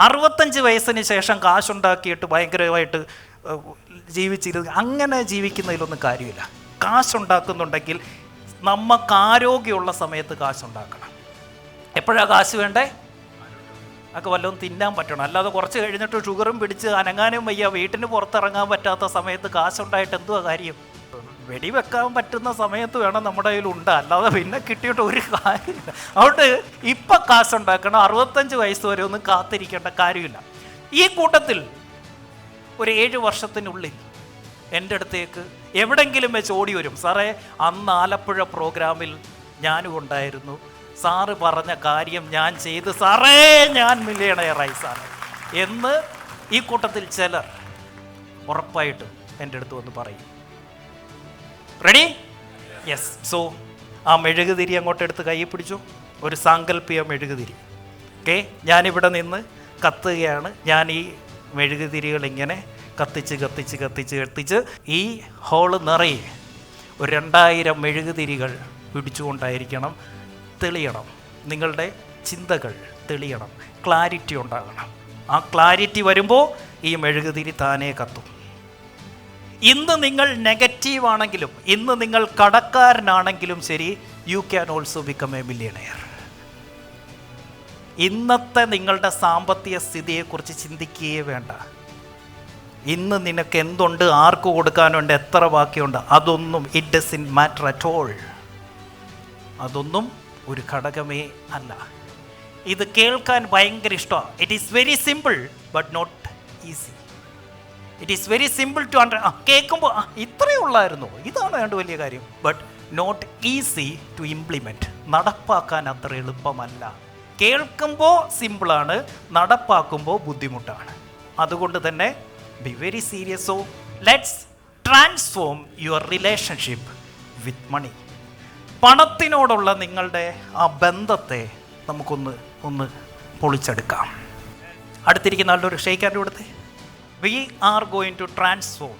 അറുപത്തഞ്ച് വയസ്സിന് ശേഷം കാശുണ്ടാക്കിയിട്ട് ഭയങ്കരമായിട്ട് ജീവിച്ചിരുന്ന അങ്ങനെ ജീവിക്കുന്നതിലൊന്നും കാര്യമില്ല. കാശുണ്ടാക്കുന്നുണ്ടെങ്കിൽ നമുക്ക് ആരോഗ്യമുള്ള സമയത്ത് കാശുണ്ടാക്കണം. എപ്പോഴാണ് കാശ് വേണ്ടേ? ഒക്കെ വല്ലതും തിന്നാൻ പറ്റണം. അല്ലാതെ കുറച്ച് കഴിഞ്ഞിട്ട് ഷുഗറും പിടിച്ച് അനങ്ങാനും വയ്യ. വീട്ടിന് പുറത്തിറങ്ങാൻ പറ്റാത്ത സമയത്ത് കാശുണ്ടായിട്ട് എന്തുവാ കാര്യം? വെടിവെക്കാൻ പറ്റുന്ന സമയത്ത് വേണം നമ്മുടെ കയ്യിൽ ഉണ്ട്. അല്ലാതെ പിന്നെ കിട്ടിയിട്ട് ഒരു കാര്യമില്ല. അതുകൊണ്ട് ഇപ്പം കാശുണ്ടാക്കണം അറുപത്തഞ്ച് വയസ്സ് വരെ ഒന്നും കാത്തിരിക്കേണ്ട കാര്യമില്ല. ഈ കൂട്ടത്തിൽ ഒരു ഏഴ് വർഷത്തിനുള്ളിൽ എന്റെ അടുത്തേക്ക് എവിടെങ്കിലും വെച്ച് ഓടി വരും. സാറേ അന്ന് ആലപ്പുഴ പ്രോഗ്രാമിൽ ഞാനും ഉണ്ടായിരുന്നു സാറ് പറഞ്ഞ കാര്യം ഞാൻ ചെയ്ത്. സാറേ ഞാൻ മില്ലിയണയറായി സാറേ. എന്ന് ഈ കൂട്ടത്തിൽ ചിലർ ഉറപ്പായിട്ടും എന്റെ അടുത്ത് വന്ന് പറയും. റെഡി യെസ് സോ ആ മെഴുകുതിരി അങ്ങോട്ട് എടുത്ത് കൈ പിടിച്ചു. ഒരു സാങ്കല്പിക മെഴുകുതിരി. ഓക്കെ ഞാനിവിടെ നിന്ന് കത്തുകയാണ്. ഞാൻ ഈ മെഴുകുതിരികൾ ഇങ്ങനെ കത്തിച്ച് കത്തിച്ച് കത്തിച്ച് കത്തിച്ച് ഈ ഹോൾ നിറയെ ഒരു രണ്ടായിരം മെഴുകുതിരികൾ പിടിച്ചുകൊണ്ടായിരിക്കണം തെളിയണം. നിങ്ങളുടെ ചിന്തകൾ തെളിയണം. ക്ലാരിറ്റി ഉണ്ടാകണം. ആ ക്ലാരിറ്റി വരുമ്പോൾ ഈ മെഴുകുതിരി താനേ കത്തും. ഇന്ന് നിങ്ങൾ നെഗറ്റീവ് ആണെങ്കിലും ഇന്ന് നിങ്ങൾ കടക്കാരനാണെങ്കിലും ശരി you can also become a millionaire ഇന്നത്തെ നിങ്ങളുടെ സാമ്പത്തിക സ്ഥിതിയെക്കുറിച്ച് ചിന്തിക്കുകയേ വേണ്ട. ഇന്ന് നിനക്ക് എന്തുണ്ട് ആർക്ക് കൊടുക്കാനുണ്ട് എത്ര ബാക്കിയുണ്ട് അതൊന്നും it does in matter at all അതൊന്നും ഒരു ഘടകമേ അല്ല. ഇത് കേൾക്കാൻ ഭയങ്കര ഇഷ്ടമാണ്. It is very simple but not easy it is very simple to under കേൾക്കുമ്പോൾ ഇത്രയേ ഉള്ളായിരുന്നു. ഇതാണ് വേണ്ട വലിയ കാര്യം. But not easy to implement നടപ്പാക്കാൻ അത്ര എളുപ്പമല്ല. കേൾക്കുമ്പോൾ സിമ്പിളാണ് നടപ്പാക്കുമ്പോൾ ബുദ്ധിമുട്ടാണ്. അതുകൊണ്ട് തന്നെ be very serious oh let's transform your relationship with money പണത്തിനോടുള്ള നിങ്ങളുടെ ആ ബന്ധത്തെ നമുക്കൊന്ന് ഒന്ന് പൊളിച്ചെടുക്കാം. അടുത്തിരിക്കുന്ന ആളുടെ ഒരു ഷെയ്ക്കാന്റെ കൊടുത്തേ? We are going to transform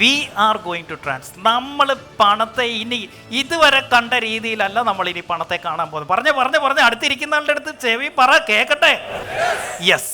we are going to trans നമ്മൾ പണത്തെ ഇനി ഇതുവരെ കണ്ട രീതിയിലല്ല നമ്മൾ ഇനി പണത്തെ കാണാൻ പോകുന്നത്. പറഞ്ഞ പറഞ്ഞ പറഞ്ഞ അടുത്തിരിക്കുന്ന ആളുടെ അടുത്ത് ചെവി പറ കേക്കട്ടെ? യെസ്